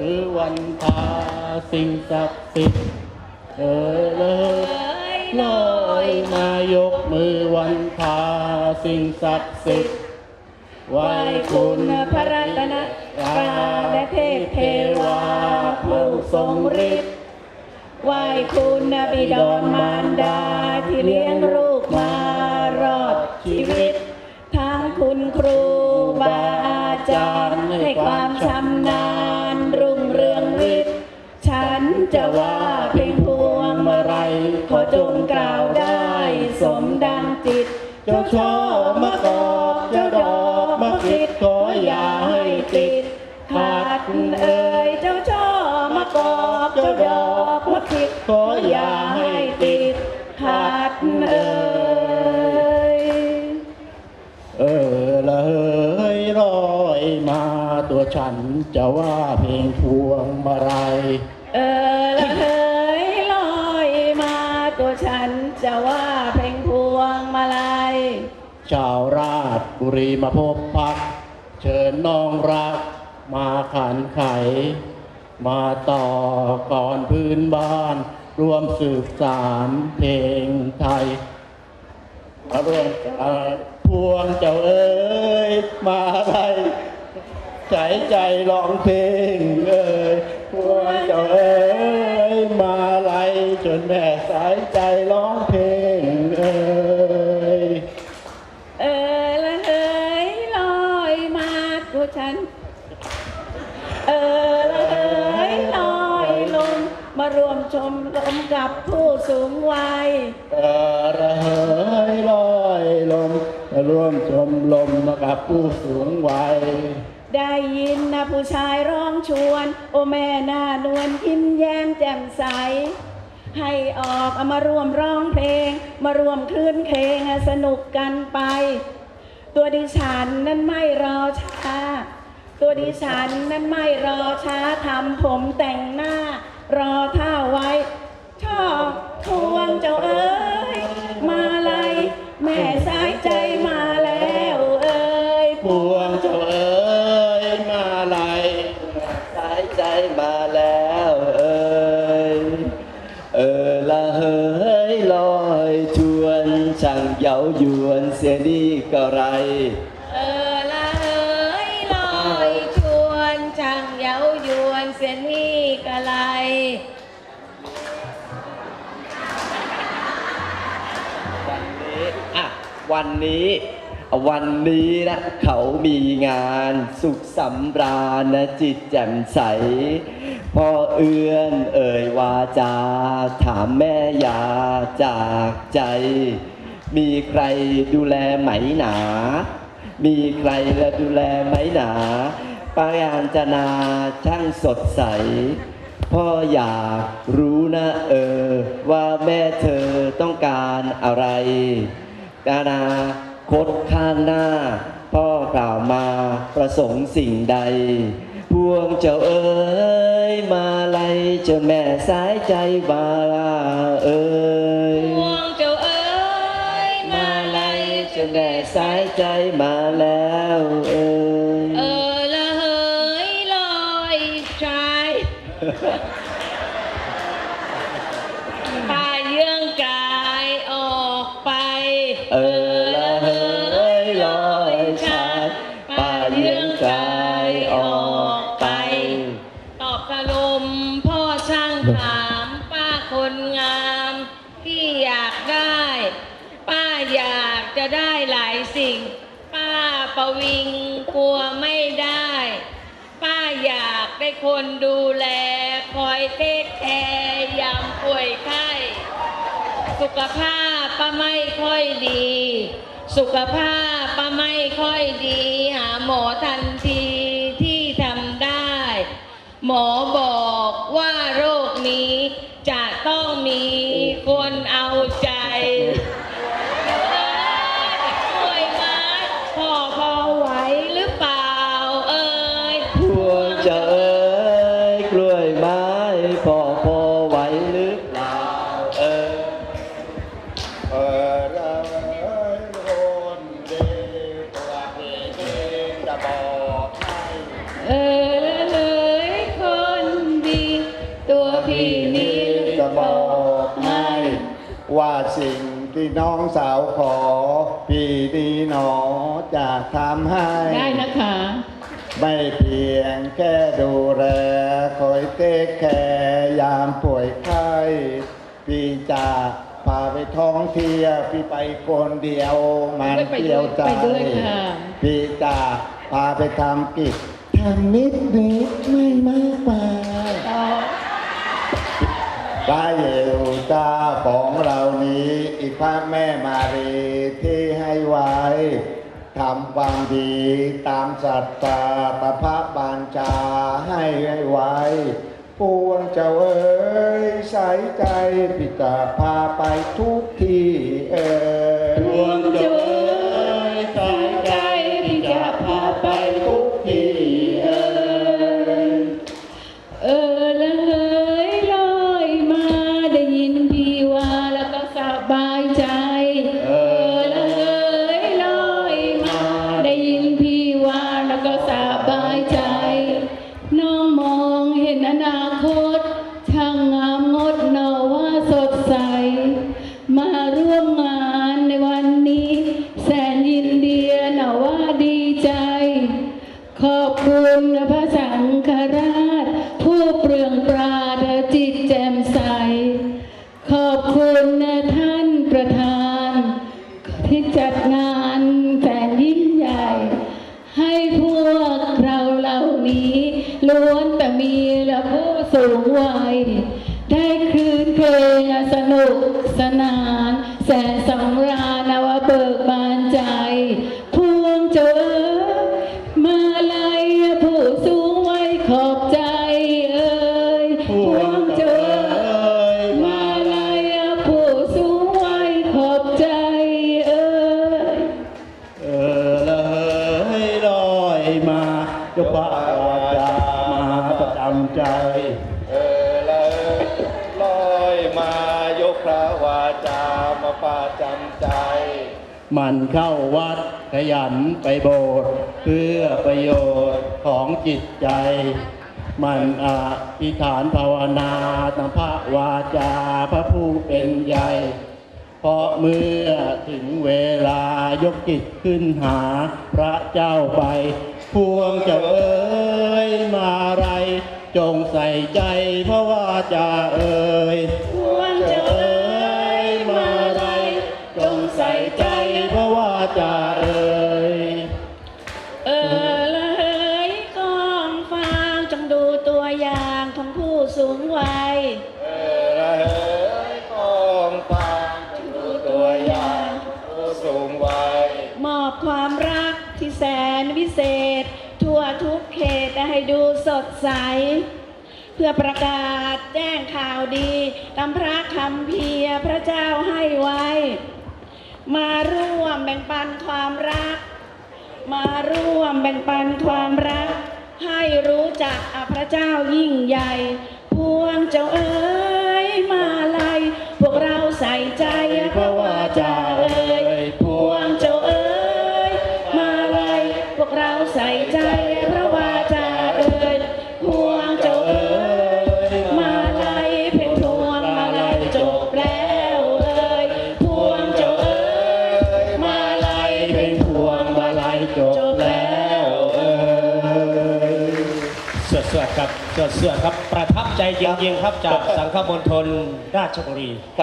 คือวันพาสิ่งศักดิ์สิทธิ์เออเลยลอยมายกมือวันพาสิ่งศักดิ์สิทธิ์ไหวคุณพระรัตนตราและเทพเทวาผู้ทรงฤทธิ์ไหวคุณบิดรมารดาที่เลี้ยงลูกมารอดชีวิตทั้งคุณครูบาอาจารย์ให้ความชำนาญ เจ้าช่อมะกอกเจ้าดอกมะคิดขออย่าให้ติดขาดเอ่ยเจ้าช่อมะกอกเจ้าดอกมะคิดขออย่าให้ติดขาดเอ่ยเออเลยลอยมาตัวฉันจะว่าเพลงพวงมาลัยเออละเฮ้ยลอยมาตัวฉันจะว่าเพลงพวงมาลัย ชาวราช บุรีมาพบพัก เชิญน้องรัก มาขันไข มาต่อก่อนพื้นบ้านร่วมสืบสารเพลงไทยมาร่วมพวงเจ้าเอ้ย มาอะไรใจใจร้องเพลงเอ้ยพวงเจ้าเอ้ย มาไรจนแม่สายใจร้องเพลง มชมกับผู้สูงวัยเออระเหยลอยลมร่วมชมลมกับผู้สูงวัย ได้ยินนะผู้ชายร้องชวน โอแม่หน้านวลยิ้มแย้มแจ่มใส ให้ออกเอามาร่วมร้องเพลง มาร่วมคลื่นเพลงสนุกกันไป ตัวดิฉันนั้นไม่รอช้า ตัวดิฉันนั้นไม่รอช้าทำผมแต่งหน้า รอท่าไว้ ชอบทวงเจ้าเอ้ย มาเลยแม่สายใจมาแล้วเอ้ยพวงเจ้าเอ๋ยมาไหลสายใจมาแล้วเอ๋ยเออละเฮ้ยลอยชวนช่างเย้ายวนเสียนี่ก็ไร นี่กะไร วันนี้อะวันนี้วันนี้นะเขามีงานสุขสำราญนะจิตแจ่มใส พ่อเอื้อนเอ่ยวาจา ถามแม่ยาจากใจ มีใครดูแลไหมหนา มีใครและดูแลไหมหนา ปายานจนาช่างสดใส พ่ออยากรู้นะเออ ว่าแม่เธอต้องการอะไรอนาคตข้างหน้า พ่อกล่าวมาประสงค์สิ่งใด พวงเจ้าเอ๋ยมาไล่จนแม่สายใจบาเอ๋ยพวงเจ้าเอ้ยมาไล่จนแม่สายใจมาแล้วเอ๋ย ป่าเยื่องกายออกไป เออละเฮ้ยลอยชายป่าเยื้องกายออกไป ตอบกระลมพ่อช่างถามป้าคนงามที่อยากได้ ป้าอยากจะได้หลายสิ่ง ป้าประวิงกลัวไม่ได้ ป้าอยาก ได้คนดูแลคอยเทคแคร์ยามป่วยไข้ สุขภาพป้าไม่ค่อยดี สุขภาพป้าไม่ค่อยดี หาหมอทันทีที่ทำได้ หมอบอกว่าโรคนี้จะต้องมีคนเอาใจ พอพอไหวหรือเปล่าเออละเอ้ยคนดียวปลาเองจะบอกให้เออเอ้ยคนดี ตัวพี่นี้จะบอกให้ว่าสิ่งที่น้องสาวขอ พี่ดีหนอจะทำให้ ได้นะคะ ไม่เพียงแค่ดูแลคอยเทคแคร์ยามป่วยไข้พี่จะพาไปท่องเที่ยวพี่ไปคนเดียว มันไปด้วยเที่ยวใจไปด้วยค่ะพี่จะพาไปทำกิจทำนิดนิดไม่มากไปได้เยวตาของเรานี้ อีกพระแม่มารีที่ให้ไว้ ทำความดีตามสัตตาปภะพระบานจาให้ไว้ปวงเจ้าเอ๋ยใส่ใจพิจาพาไปทุกที่เอ๋ยปวงเจ้าเอ๋ยสายใจพิตาพาไปทุกที่ ใจ น้องมองเห็นอนา เพล ใจ มันเข้าวัดขยันไปโบสถ์เพื่อประโยชน์ของจิตใจ มันอธิษฐานภาวนาตามพระวาจาพระผู้เป็นใหญ่เพราะเมื่อถึงเวลายกจิตขึ้นหาพระเจ้าไป พวงเจ้าเอ๋ยมาไร จงใส่ใจเพราะว่าจะเอ๋ย เออเลยกองฟางจงดูตัวอย่างของผู้สูงวัย เออเอ้ยกองฟางดูตัวอย่างผู้สูงวัยมอบความรักที่แสนวิเศษ ทั่วทุกเขตให้ดูสดใส เพื่อประกาศแจ้งข่าวดีตามพระคำเพียร์พระเจ้าให้ไว้ มาร่วมแบ่งปันความรัก มาร่วมแบ่งปันความรัก ให้รู้จักพระเจ้ายิ่งใหญ่ วดสวดครับสวดสวดครับประทับใจจริงๆครับจากสังฆมณฑลราชบุรี